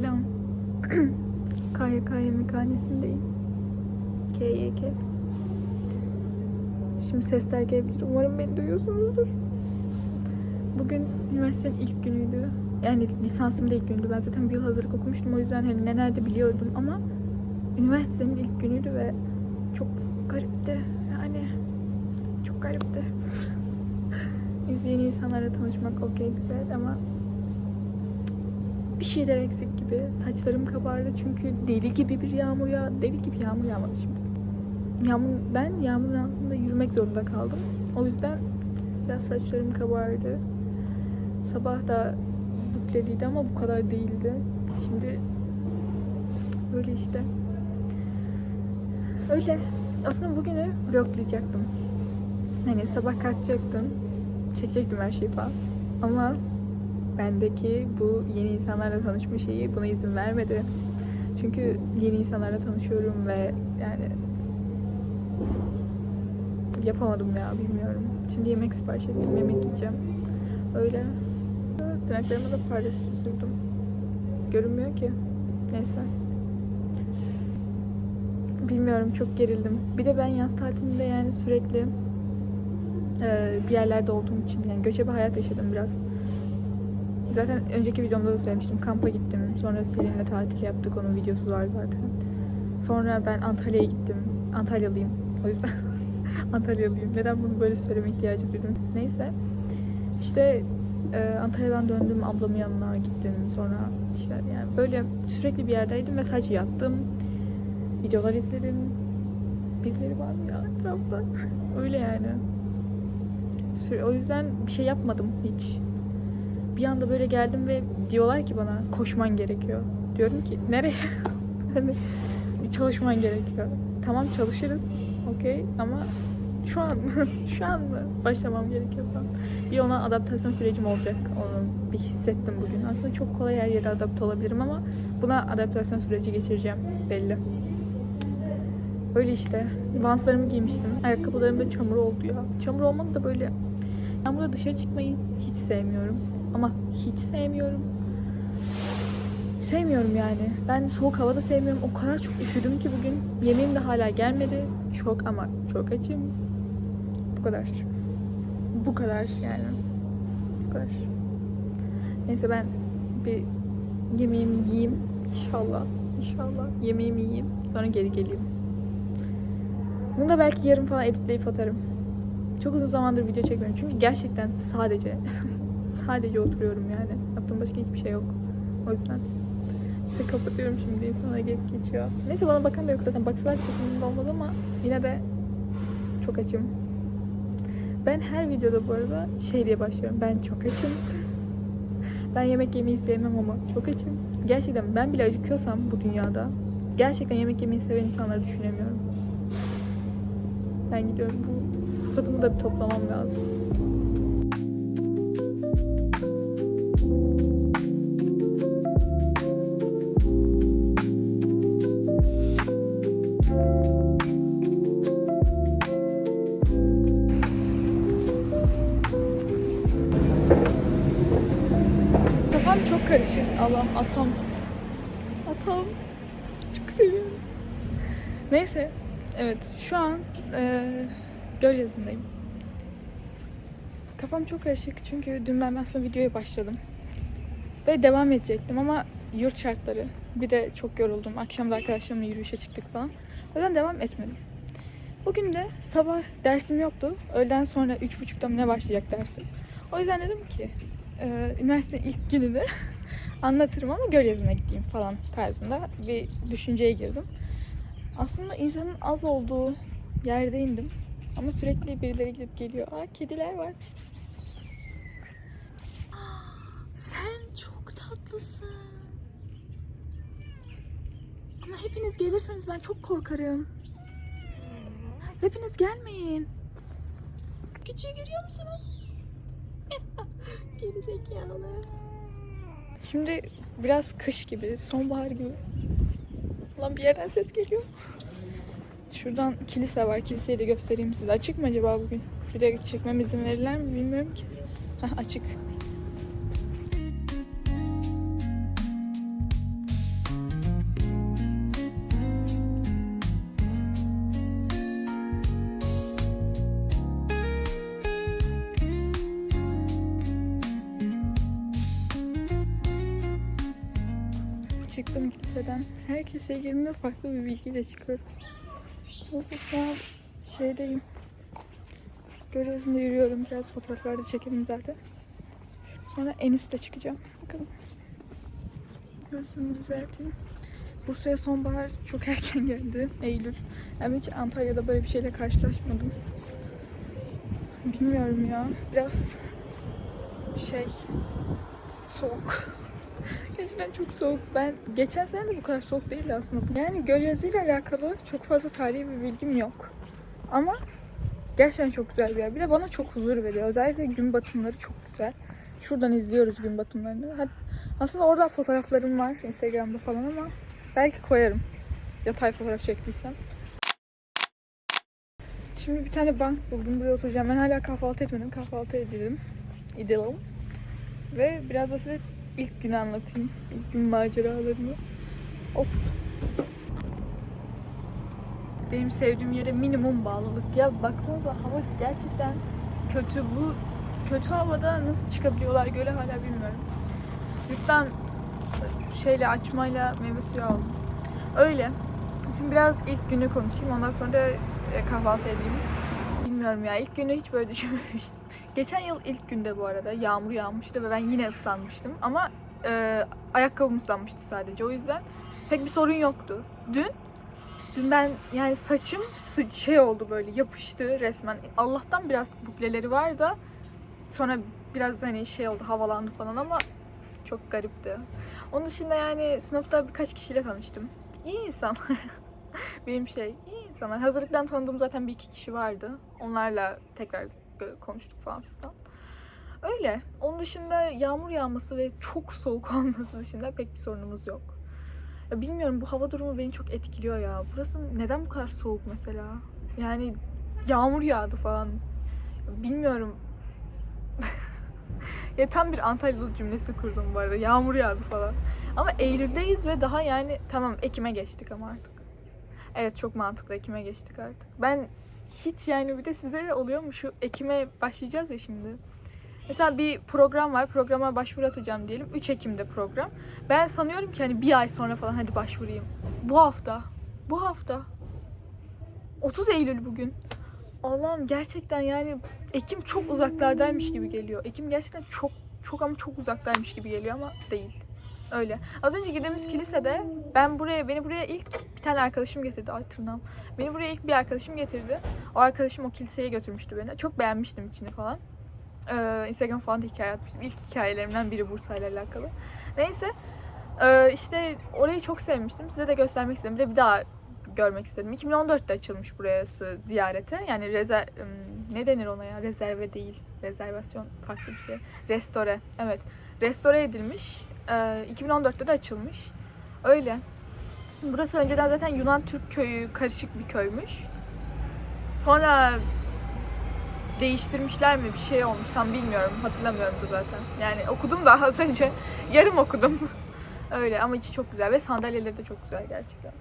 Selam. KYK yemekhanesindeyim. KYK. Şimdi sesler gelebilir. Umarım beni duyuyorsunuzdur. Bugün üniversitenin ilk günüydü. Yani lisansım da ilk gündü. Ben zaten bir yıl hazırlık okumuştum. O yüzden hani neler de biliyordum ama üniversitenin ilk günüydü ve çok garipti. Yani çok garipti. İzleyen insanlarla tanışmak okey güzel ama bir şeyler eksik gibi. Saçlarım kabardı çünkü deli gibi bir yağmur ya deli gibi yağmur yağmadı şimdi. Yağmur, ben yağmurun altında yürümek zorunda kaldım. O yüzden biraz saçlarım kabardı. Sabah da bukleliydi ama bu kadar değildi. Şimdi böyle işte. Öyle. Aslında bugünü vloglayacaktım. Hani sabah kalkacaktım. Çekecektim her şeyi falan. Ama bendeki bu yeni insanlarla tanışma şeyi buna izin vermedi. Çünkü yeni insanlarla tanışıyorum ve yani yapamadım ya bilmiyorum. Şimdi yemek sipariş ettim, yemek yiyeceğim. Öyle. Tırnaklarıma da pardesü sürdüm. Görünmüyor ki. Neyse. Bilmiyorum çok gerildim. Bir de ben yaz tatilinde yani sürekli e, bir yerlerde olduğum için yani göçebe hayat yaşadım biraz. Zaten önceki videomda da söylemiştim. Kampa gittim. Sonra Selin'le tatil yaptık. Onun videosu var zaten. Sonra ben Antalya'ya gittim. Antalyalıyım. O yüzden Antalyalıyım. Neden bunu böyle söyleme ihtiyacı duydum? Neyse. İşte e, Antalya'dan döndüm. Ablamın yanına gittim. Sonra işte yani böyle sürekli bir yerdeydim ve sadece yattım. Videolar izledim. Birileri var mı ya etrafta? Öyle yani. O yüzden bir şey yapmadım hiç bir anda böyle geldim ve diyorlar ki bana koşman gerekiyor. Diyorum ki nereye? hani çalışman gerekiyor. Tamam çalışırız. Okey ama şu an şu an mı? Başlamam gerekiyor falan. Bir ona adaptasyon sürecim olacak. Onu bir hissettim bugün. Aslında çok kolay her yere adapte olabilirim ama buna adaptasyon süreci geçireceğim belli. Öyle işte. Vanslarımı giymiştim. Ayakkabılarım da çamur oldu ya. Çamur olmadı da böyle Yağmurda dışarı çıkmayı hiç sevmiyorum. Ama hiç sevmiyorum. Sevmiyorum yani. Ben soğuk havada sevmiyorum. O kadar çok üşüdüm ki bugün. Yemeğim de hala gelmedi. Çok ama çok açım. Bu kadar. Bu kadar yani. Bu kadar. Neyse ben bir yemeğimi yiyeyim. İnşallah. İnşallah. Yemeğimi yiyeyim. Sonra geri geleyim. Bunu da belki yarın falan editleyip atarım. Çok uzun zamandır video çekmiyorum. Çünkü gerçekten sadece sadece oturuyorum yani. Yaptığım başka hiçbir şey yok. O yüzden size kapatıyorum şimdi. İnsanlar gelip geçiyor. Neyse bana bakan da yok zaten. Baksalar kötü olmaz ama yine de çok açım. Ben her videoda bu arada şey diye başlıyorum. Ben çok açım. Ben yemek yemeyi sevmem ama çok açım. Gerçekten ben bile acıkıyorsam bu dünyada gerçekten yemek yemeyi seven insanları düşünemiyorum. Ben gidiyorum. Bu sıfatımı da bir toplamam lazım. Allah'ım atam. Atam. Çok seviyorum. Neyse. Evet şu an e, Gölyazı'ndayım. Kafam çok karışık çünkü dün ben aslında videoya başladım. Ve devam edecektim ama yurt şartları. Bir de çok yoruldum. Akşam da arkadaşlarımla yürüyüşe çıktık falan. O yüzden devam etmedim. Bugün de sabah dersim yoktu. Öğleden sonra üç buçukta mı ne başlayacak dersim. O yüzden dedim ki e, üniversite ilk gününü anlatırım ama Gölyazı'na gideyim falan tarzında bir düşünceye girdim. Aslında insanın az olduğu yerde indim. Ama sürekli birileri gidip geliyor. Aa kediler var. Pis pis pis pis. Pis pis. Sen çok tatlısın. Ama hepiniz gelirseniz ben çok korkarım. Hepiniz gelmeyin. Küçüğü görüyor musunuz? Geri zekalı. Şimdi biraz kış gibi, sonbahar gibi. Lan bir yerden ses geliyor. Şuradan kilise var. Kiliseyi de göstereyim size. Açık mı acaba bugün? Bir de çekmem izin verirler mi bilmiyorum ki. Heh, açık. Çıktım kiliseden. Her kiliseye girdiğimde farklı bir bilgiyle çıkıyorum. Nasıl şu an şeydeyim. Özünde yürüyorum. Biraz fotoğraflar da çekelim zaten. Sonra en üste çıkacağım. Bakalım. Gözümü düzelteyim. Bursa'ya sonbahar çok erken geldi. Eylül. Ben hiç Antalya'da böyle bir şeyle karşılaşmadım. Bilmiyorum ya. Biraz şey soğuk. Gerçekten çok soğuk. Ben geçen sene de bu kadar soğuk değildi aslında. Yani gölyazı ile alakalı çok fazla tarihi bir bilgim yok. Ama gerçekten çok güzel bir yer. Bir de bana çok huzur veriyor. Özellikle gün batımları çok güzel. Şuradan izliyoruz gün batımlarını. Aslında orada fotoğraflarım var Instagram'da falan ama belki koyarım. Yatay fotoğraf çektiysem. Şimdi bir tane bank buldum. Buraya oturacağım. Ben hala kahvaltı etmedim. Kahvaltı edelim. Edelim. Ve biraz da size ilk günü anlatayım. İlk gün maceralarımı. Of. Benim sevdiğim yere minimum bağlılık. Ya baksanıza hava gerçekten kötü. Bu kötü havada nasıl çıkabiliyorlar göle hala bilmiyorum. Yurttan şeyle açmayla meyve suyu aldım. Öyle. Şimdi biraz ilk günü konuşayım. Ondan sonra da kahvaltı edeyim. Bilmiyorum ya. ilk günü hiç böyle düşünmemiştim. Geçen yıl ilk günde bu arada yağmur yağmıştı ve ben yine ıslanmıştım. Ama e, ayakkabım ıslanmıştı sadece. O yüzden pek bir sorun yoktu. Dün Dün ben yani saçım şey oldu böyle yapıştı resmen. Allah'tan biraz bukleleri var da sonra biraz hani şey oldu havalandı falan ama çok garipti. Onun dışında yani sınıfta birkaç kişiyle tanıştım. İyi insanlar. Benim şey iyi insanlar. Hazırlıktan tanıdığım zaten bir iki kişi vardı. Onlarla tekrar konuştuk falan fistan. Öyle. Onun dışında yağmur yağması ve çok soğuk olması dışında pek bir sorunumuz yok. Ya bilmiyorum bu hava durumu beni çok etkiliyor ya. Burası neden bu kadar soğuk mesela? Yani yağmur yağdı falan. Bilmiyorum. ya tam bir Antalyalı cümlesi kurdum bu arada. Yağmur yağdı falan. Ama Eylül'deyiz ve daha yani tamam Ekim'e geçtik ama artık. Evet çok mantıklı Ekim'e geçtik artık. Ben hiç yani bir de size de oluyor mu şu Ekim'e başlayacağız ya şimdi. Mesela bir program var. Programa başvuru atacağım diyelim. 3 Ekim'de program. Ben sanıyorum ki hani bir ay sonra falan hadi başvurayım. Bu hafta. Bu hafta. 30 Eylül bugün. Allah'ım gerçekten yani Ekim çok uzaklardaymış gibi geliyor. Ekim gerçekten çok çok ama çok uzaktaymış gibi geliyor ama değil. Öyle. Az önce girdiğimiz kilisede ben buraya beni buraya ilk bir tane arkadaşım getirdi. Ay tırnağım. Beni buraya ilk bir arkadaşım getirdi. O arkadaşım o kiliseye götürmüştü beni. Çok beğenmiştim içini falan. Ee, Instagram falan da hikaye atmıştım. İlk hikayelerimden biri Bursa ile alakalı. Neyse. Ee, işte orayı çok sevmiştim. Size de göstermek istedim. Bir de bir daha görmek istedim. 2014'te açılmış burası ziyarete. Yani rezer, ne denir ona ya? Rezerve değil. Rezervasyon farklı bir şey. Restore. Evet. Restore edilmiş. Ee, 2014'te de açılmış. Öyle. Burası önceden zaten Yunan Türk köyü karışık bir köymüş. Sonra değiştirmişler mi bir şey olmuş tam bilmiyorum hatırlamıyorum da zaten. Yani okudum da az önce yarım okudum. Öyle ama içi çok güzel ve sandalyeleri de çok güzel gerçekten.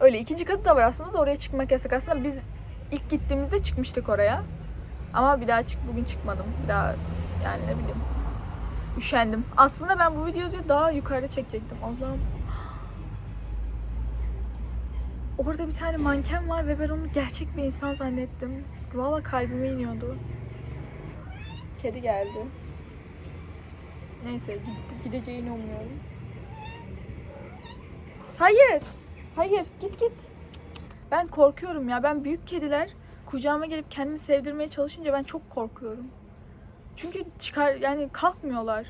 Öyle ikinci katı da var aslında da oraya çıkmak yasak. Aslında biz ilk gittiğimizde çıkmıştık oraya. Ama bir daha çık bugün çıkmadım. Bir daha yani ne bileyim. Üşendim. Aslında ben bu videoyu daha yukarıda çekecektim. Allah'ım. Orada bir tane manken var ve ben onu gerçek bir insan zannettim. Valla kalbime iniyordu. Kedi geldi. Neyse gitti, gideceğini umuyorum. Hayır. Hayır git git. Ben korkuyorum ya. Ben büyük kediler kucağıma gelip kendini sevdirmeye çalışınca ben çok korkuyorum. Çünkü çıkar yani kalkmıyorlar.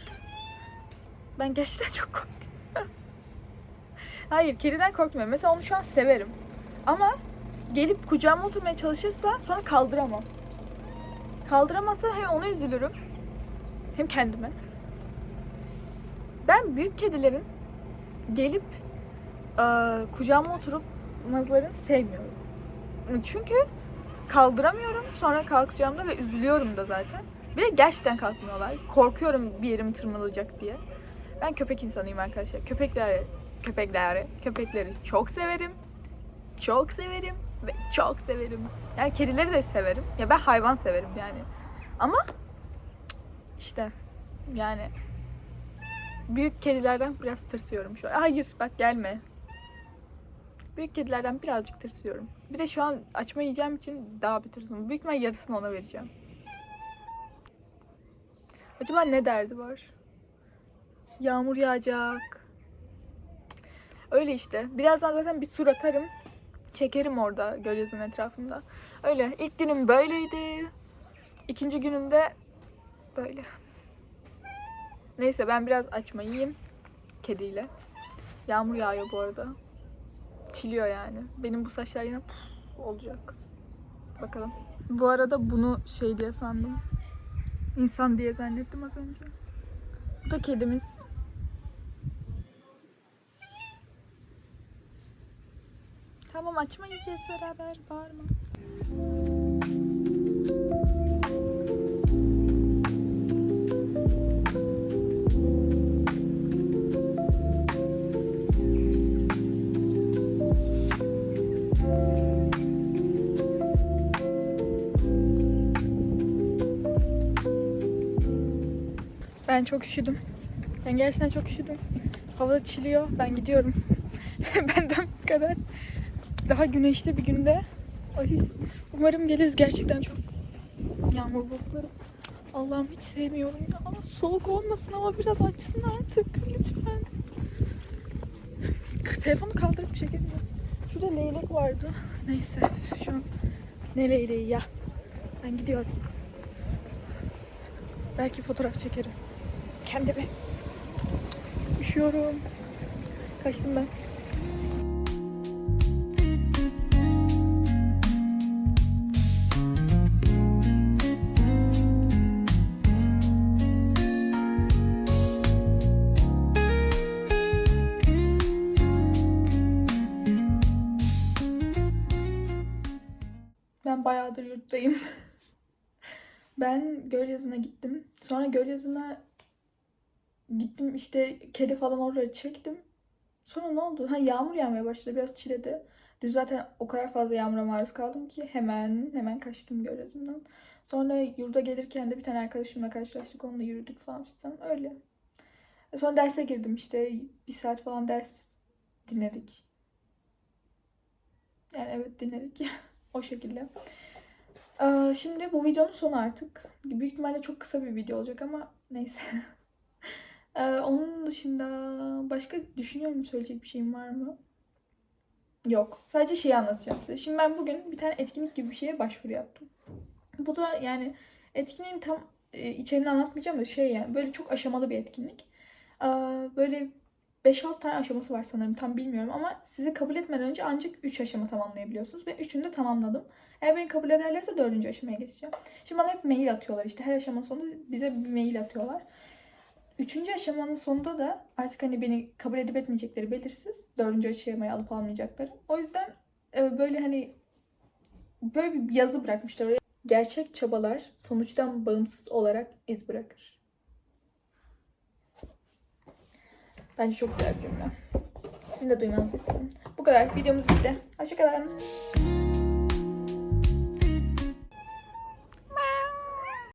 Ben gerçekten çok korkuyorum. Hayır kediden korkmuyorum. Mesela onu şu an severim. Ama gelip kucağıma oturmaya çalışırsa sonra kaldıramam. Kaldıramazsa hem ona üzülürüm hem kendime. Ben büyük kedilerin gelip e, kucağıma oturup mazlarını sevmiyorum. Çünkü kaldıramıyorum sonra kalkacağımda ve üzülüyorum da zaten. De gerçekten kalkmıyorlar. Korkuyorum bir yerim tırmalayacak diye. Ben köpek insanıyım arkadaşlar. Köpekler, köpekleri, köpekleri çok severim. Çok severim ve çok severim. Yani kedileri de severim. Ya ben hayvan severim yani. Ama işte yani büyük kedilerden biraz tırsıyorum şu an. Hayır bak gelme. Büyük kedilerden birazcık tırsıyorum. Bir de şu an açma yiyeceğim için daha bir tırsıyorum. Büyük ihtimal yarısını ona vereceğim. Acaba ne derdi var? Yağmur yağacak. Öyle işte. Birazdan zaten bir tur atarım. Çekerim orada gölyazının etrafında. Öyle. İlk günüm böyleydi. İkinci günümde böyle. Neyse ben biraz açma yiyeyim. Kediyle. Yağmur yağıyor bu arada. Çiliyor yani. Benim bu saçlar yine olacak. Bakalım. Bu arada bunu şey diye sandım. İnsan diye zannettim az önce. Bu da kedimiz. Tamam açma yiyeceğiz beraber. Bağırma. Ben çok üşüdüm. Ben gerçekten çok üşüdüm. Hava çiliyor. Ben gidiyorum. Benden bu kadar. Daha güneşli bir günde. Ay, umarım geliriz gerçekten çok. Yağmur bulutları. Allah'ım hiç sevmiyorum ya. Soğuk olmasın ama biraz açsın artık. Lütfen. Telefonu kaldırıp çekemiyorum. Şurada leylek vardı. Neyse şu an ne leyleği ya. Ben gidiyorum. Belki fotoğraf çekerim. Kendime. Üşüyorum. Kaçtım ben. Ben bayağıdır yurttayım. Ben Gölyazı'na gittim. Sonra Gölyazı'na gittim işte kedi falan oraları çektim. Sonra ne oldu? Ha yağmur yağmaya başladı. Biraz çiledi. Dün zaten o kadar fazla yağmura maruz kaldım ki hemen hemen kaçtım Gölyazı'ndan. Sonra yurda gelirken de bir tane arkadaşımla karşılaştık. Onunla yürüdük falan fistan. Öyle. E Sonra derse girdim işte. Bir saat falan ders dinledik. Yani evet dinledik. o şekilde. Ee, şimdi bu videonun sonu artık. Büyük ihtimalle çok kısa bir video olacak ama neyse. Ee, onun dışında başka düşünüyorum söyleyecek bir şeyim var mı? Yok. Sadece şeyi anlatacağım size. Şimdi ben bugün bir tane etkinlik gibi bir şeye başvuru yaptım. Bu da yani etkinliğin tam e, içeriğini anlatmayacağım da şey yani böyle çok aşamalı bir etkinlik. Ee, böyle 5-6 tane aşaması var sanırım tam bilmiyorum ama sizi kabul etmeden önce ancak 3 aşama tamamlayabiliyorsunuz. ve üçünü de tamamladım. Eğer beni kabul ederlerse dördüncü aşamaya geçeceğim. Şimdi bana hep mail atıyorlar işte her aşama sonunda bize bir mail atıyorlar. Üçüncü aşamanın sonunda da artık hani beni kabul edip etmeyecekleri belirsiz. Dördüncü aşamayı alıp almayacakları. O yüzden e, böyle hani böyle bir yazı bırakmışlar. Gerçek çabalar sonuçtan bağımsız olarak iz bırakır. Bence çok güzel bir cümle. Sizin de duymanızı istedim. Bu kadar. Videomuz bitti. Hoşçakalın.